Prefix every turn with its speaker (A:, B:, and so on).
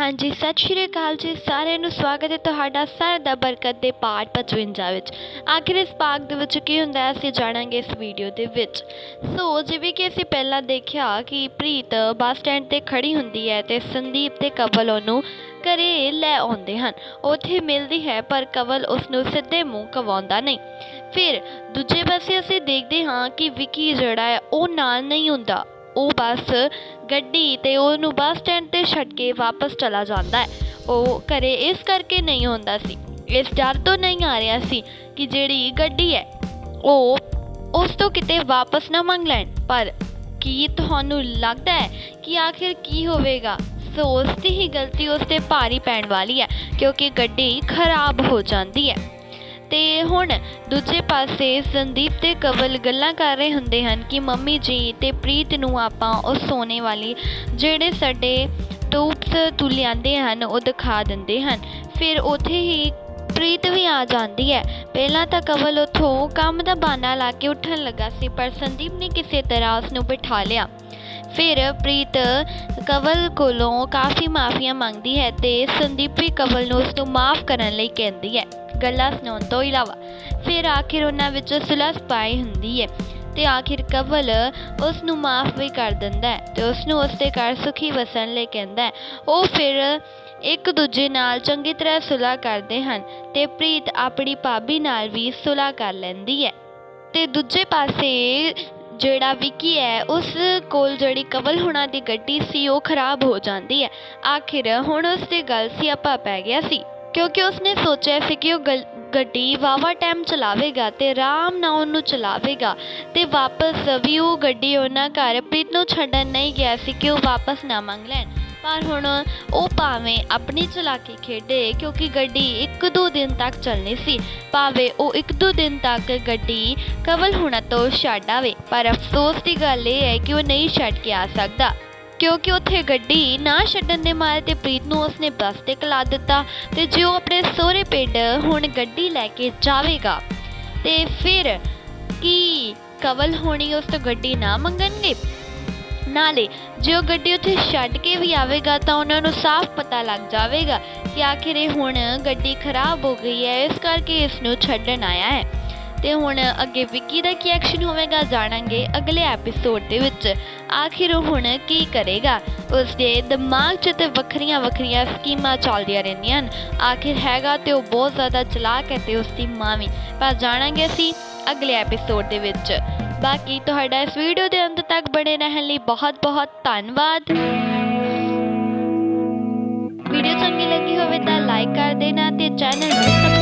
A: ਹਾਂਜੀ, ਸਤਿ ਸ਼੍ਰੀ ਅਕਾਲ ਜੀ। ਸਾਰਿਆਂ ਨੂੰ ਸਵਾਗਤ ਹੈ ਤੁਹਾਡਾ ਸਾਰਿਆਂ ਦਾ ਬਰਕਤ ਦੇ ਪਾਠ 55 ਵਿੱਚ। ਆਖਿਰ ਇਸ ਪਾਠ ਦੇ ਵਿੱਚ ਕੀ ਹੁੰਦਾ ਹੈ, ਅਸੀਂ ਜਾਣਾਂਗੇ ਇਸ ਵੀਡੀਓ ਦੇ ਵਿੱਚ। ਸੋ, ਜਿਵੇਂ ਕਿ ਅਸੀਂ ਪਹਿਲਾਂ ਦੇਖਿਆ ਕਿ ਪ੍ਰੀਤ ਬੱਸ ਸਟੈਂਡ ਤੇ ਖੜੀ ਹੁੰਦੀ ਹੈ ਤੇ ਸੰਦੀਪ ਤੇ ਕਵਲ ਉਹਨੂੰ ਘਰੇ ਲੈ ਆਉਂਦੇ ਹਨ। ਉੱਥੇ ਮਿਲਦੀ ਹੈ, ਪਰ ਕਵਲ ਉਸ ਨੂੰ ਸਿੱਧੇ ਮੂੰਹ ਕਵਾਉਂਦਾ ਨਹੀਂ। ਫਿਰ ਦੂਜੇ ਪਾਸੇ ਅਸੀਂ ਦੇਖਦੇ ਹਾਂ ਕਿ ਵਿੱਕੀ ਜਿਹੜਾ ਹੈ, ਉਹ ਨਾਲ ਨਹੀਂ ਹੁੰਦਾ। ਉਹ ਬੱਸ ਗੱਡੀ ਤੇ ਉਹਨੂੰ ਬੱਸ ਸਟੈਂਡ ਤੇ ਛੱਡ ਕੇ ਵਾਪਸ ਚਲਾ ਜਾਂਦਾ ਹੈ। ਉਹ ਘਰੇ ਇਸ ਕਰਕੇ ਨਹੀਂ ਹੁੰਦਾ ਸੀ। ਇਸ ਡਰ ਤੋਂ ਨਹੀਂ ਆ ਰਿਹਾ ਸੀ ਕਿ ਜਿਹੜੀ ਗੱਡੀ ਹੈ, ਉਹ ਉਸ ਤੋਂ ਕਿਤੇ ਵਾਪਸ ਨਾ ਮੰਗ ਲੈਣ। ਪਰ ਕੀ ਤੁਹਾਨੂੰ ਲੱਗਦਾ ਹੈ ਕਿ ਆਖਿਰ ਕੀ ਹੋਵੇਗਾ? ਸੋਚਦੀ ਹੀ ਗਲਤੀ ਉਸ ਤੇ ਭਾਰੀ ਪੈਣ ਵਾਲੀ ਹੈ, ਕਿਉਂਕਿ ਗੱਡੀ ਖਰਾਬ ਹੋ ਜਾਂਦੀ ਹੈ। ਤੇ ਹੁਣ ਦੂਜੇ ਪਾਸੇ ਸੰਦੀਪ ਤੇ ਕਵਲ ਗੱਲਾਂ ਕਰ ਰਹੇ ਹੁੰਦੇ ਹਨ ਕਿ ਮੰਮੀ ਜੀ ਤੇ ਪ੍ਰੀਤ ਨੂੰ ਆਪਾਂ ਉਹ ਸੋਨੇ ਵਾਲੀ ਜਿਹੜੇ ਸਾਡੇ ਟੂਪਸ ਤੂੰ ਲਿਆਂਦੇ ਹਨ, ਉਹ ਦਿਖਾ ਦਿੰਦੇ ਹਨ। ਫਿਰ ਉੱਥੇ ਹੀ ਪ੍ਰੀਤ ਵੀ ਆ ਜਾਂਦੀ ਹੈ। ਪਹਿਲਾਂ ਤਾਂ ਕਵਲ ਉਥੋਂ ਕੰਮ ਦਾ ਬਹਾਨਾ ਲਾ ਕੇ ਉੱਠਣ ਲੱਗਾ ਸੀ, ਪਰ ਸੰਦੀਪ ਨੇ ਕਿਸੇ ਤਰ੍ਹਾਂ ਉਸ ਨੂੰ ਬਿਠਾ ਲਿਆ। ਫਿਰ ਪ੍ਰੀਤ ਕਵਲ ਕੋਲੋਂ ਕਾਫੀ ਮਾਫੀਆਂ ਮੰਗਦੀ ਹੈ ਤੇ ਸੰਦੀਪ ਵੀ ਕਵਲ ਨੂੰ ਉਸ ਨੂੰ ਮਾਫ ਕਰਨ ਲਈ ਕਹਿੰਦੀ ਹੈ। ਗੱਲਾਂ ਸੁਣਾਉਣ ਤੋਂ ਇਲਾਵਾ ਫਿਰ ਆਖਿਰ ਉਹਨਾਂ ਵਿੱਚ ਸੁਲਹ ਪਾਈ ਹੁੰਦੀ ਹੈ ਤੇ ਆਖਿਰ ਕਵਲ ਉਸ ਨੂੰ ਮਾਫ ਵੀ ਕਰ ਦਿੰਦਾ ਹੈ ਤੇ ਉਸ ਨੂੰ ਉਸ ਦੇ ਘਰ ਸੁਖੀ ਵਸਣ ਲਈ ਕਹਿੰਦਾ ਹੈ। ਉਹ ਫਿਰ ਇੱਕ ਦੂਜੇ ਨਾਲ ਚੰਗੀ ਤਰ੍ਹਾਂ ਸੁਲਹ ਕਰਦੇ ਹਨ ਤੇ ਪ੍ਰੀਤ ਆਪਣੀ ਭਾਬੀ ਨਾਲ ਵੀ ਸੁਲਹ ਕਰ ਲੈਂਦੀ ਹੈ। ਤੇ ਦੂਜੇ ਪਾਸੇ ਜਿਹੜਾ ਵਿੱਕੀ ਹੈ, ਉਸ ਕੋਲ ਜਿਹੜੀ ਕਵਲ ਹੁਣਾਂ ਦੀ ਗੱਡੀ ਸੀ, ਉਹ ਖਰਾਬ ਹੋ ਜਾਂਦੀ ਹੈ। ਆਖਿਰ ਹੁਣ ਉਸ ਦੇ ਗੱਲ ਸਿਆਪਾ ਪੈ ਗਿਆ ਸੀ। ਕਿਉਂਕਿ ਉਸਨੇ ਸੋਚਿਆ ਸੀ ਕਿ ਉਹ ਗਲ- ਗੱਡੀ ਵਾਵਾ ਟਾਈਮ ਚਲਾਵੇਗਾ ਤੇ ਆਰਾਮ ਨਾਲ ਉਹਨੂੰ ਚਲਾਵੇਗਾ ਤੇ ਵਾਪਸ ਵੀ ਉਹ ਗੱਡੀ ਉਹਨਾਂ ਘਰ ਪ੍ਰੀਤ ਨੂੰ ਛੱਡਣ ਨਹੀਂ ਗਿਆ ਸੀ ਕਿ ਉਹ ਵਾਪਸ ਨਾ ਮੰਗ ਲੈਣ। ਪਰ ਹੁਣ ਉਹ ਭਾਵੇਂ ਆਪਣੀ ਚਲਾਕੀ ਖੇਡੇ ਕਿਉਂਕਿ ਗੱਡੀ ਇੱਕ ਦੋ ਦਿਨ ਤੱਕ ਚੱਲਣੀ ਸੀ, ਭਾਵੇਂ ਉਹ ਇੱਕ ਦੋ ਦਿਨ ਤੱਕ ਗੱਡੀ ਕਵਲ ਹੁਣਾਂ ਤੋਂ ਛੱਡ ਆਵੇ, ਪਰ ਅਫਸੋਸ ਦੀ ਗੱਲ ਇਹ ਹੈ ਕਿ ਉਹ ਨਹੀਂ ਛੱਡ ਕੇ ਆ ਸਕਦਾ। ਕਿਉਂਕਿ ਉੱਥੇ ਗੱਡੀ ਨਾ ਛੱਡਣ ਦੇ ਮਾਰੇ ਤੇ ਪ੍ਰੀਤ ਨੂੰ ਉਸਨੇ ਬੱਸ ਤੇ ਕਲਾ ਦਿੱਤਾ ਤੇ ਜੇ ਉਹ ਆਪਣੇ ਸਹੁਰੇ ਪਿੰਡ ਹੁਣ ਗੱਡੀ ਲੈ ਕੇ ਜਾਵੇਗਾ ਤੇ ਫਿਰ ਕੀ ਕਵਲ ਹੋਣੀ ਉਸ ਤੋਂ ਗੱਡੀ ਨਾ ਮੰਗਣਗੇ? ਨਾਲੇ ਜੇ ਉਹ ਗੱਡੀ ਉੱਥੇ ਛੱਡ ਕੇ ਵੀ ਆਵੇਗਾ ਤਾਂ ਉਹਨਾਂ ਨੂੰ ਸਾਫ਼ ਪਤਾ ਲੱਗ ਜਾਵੇਗਾ ਕਿ ਆਖਿਰ ਇਹ ਹੁਣ ਗੱਡੀ ਖਰਾਬ ਹੋ ਗਈ ਹੈ, ਇਸ ਕਰਕੇ ਇਸ ਨੂੰ ਛੱਡਣ ਆਇਆ ਹੈ। ਤੇ ਹੁਣ ਅੱਗੇ ਵਿੱਕੀ ਦਾ ਕੀ ਐਕਸ਼ਨ ਹੋਵੇਗਾ ਜਾਣਾਂਗੇ ਅਗਲੇ ਐਪੀਸੋਡ ਦੇ ਵਿੱਚ। ਆਖਿਰ ਉਹ ਹੁਣ ਕੀ ਕਰੇਗਾ? ਉਸ ਦੇ ਦਿਮਾਗ 'ਚ ਤੇ ਵੱਖਰੀਆਂ ਵੱਖਰੀਆਂ ਸਕੀਮਾਂ ਚੱਲਦੀਆਂ ਰਹਿੰਦੀਆਂ ਹਨ। ਆਖਿਰ ਹੈਗਾ ਤੇ ਉਹ ਬਹੁਤ ਜ਼ਿਆਦਾ ਚਲਾਕ ਹੈ ਤੇ ਉਸ ਦੀ ਮਾਂ ਵੀ। ਪਰ ਜਾਣਾਂਗੇ ਅਸੀਂ ਅਗਲੇ ਐਪੀਸੋਡ ਦੇ ਵਿੱਚ। ਬਾਕੀ ਤੁਹਾਡਾ ਇਸ ਵੀਡੀਓ ਦੇ ਅੰਤ ਤੱਕ ਬਣੇ ਰਹਿਣ ਲਈ ਬਹੁਤ ਬਹੁਤ ਧੰਨਵਾਦ। ਵੀਡੀਓ ਚੰਗੀ ਲੱਗੀ ਹੋਵੇ ਤਾਂ ਲਾਈਕ ਕਰ ਦੇਣਾ ਤੇ ਚੈਨਲ ਨੂੰ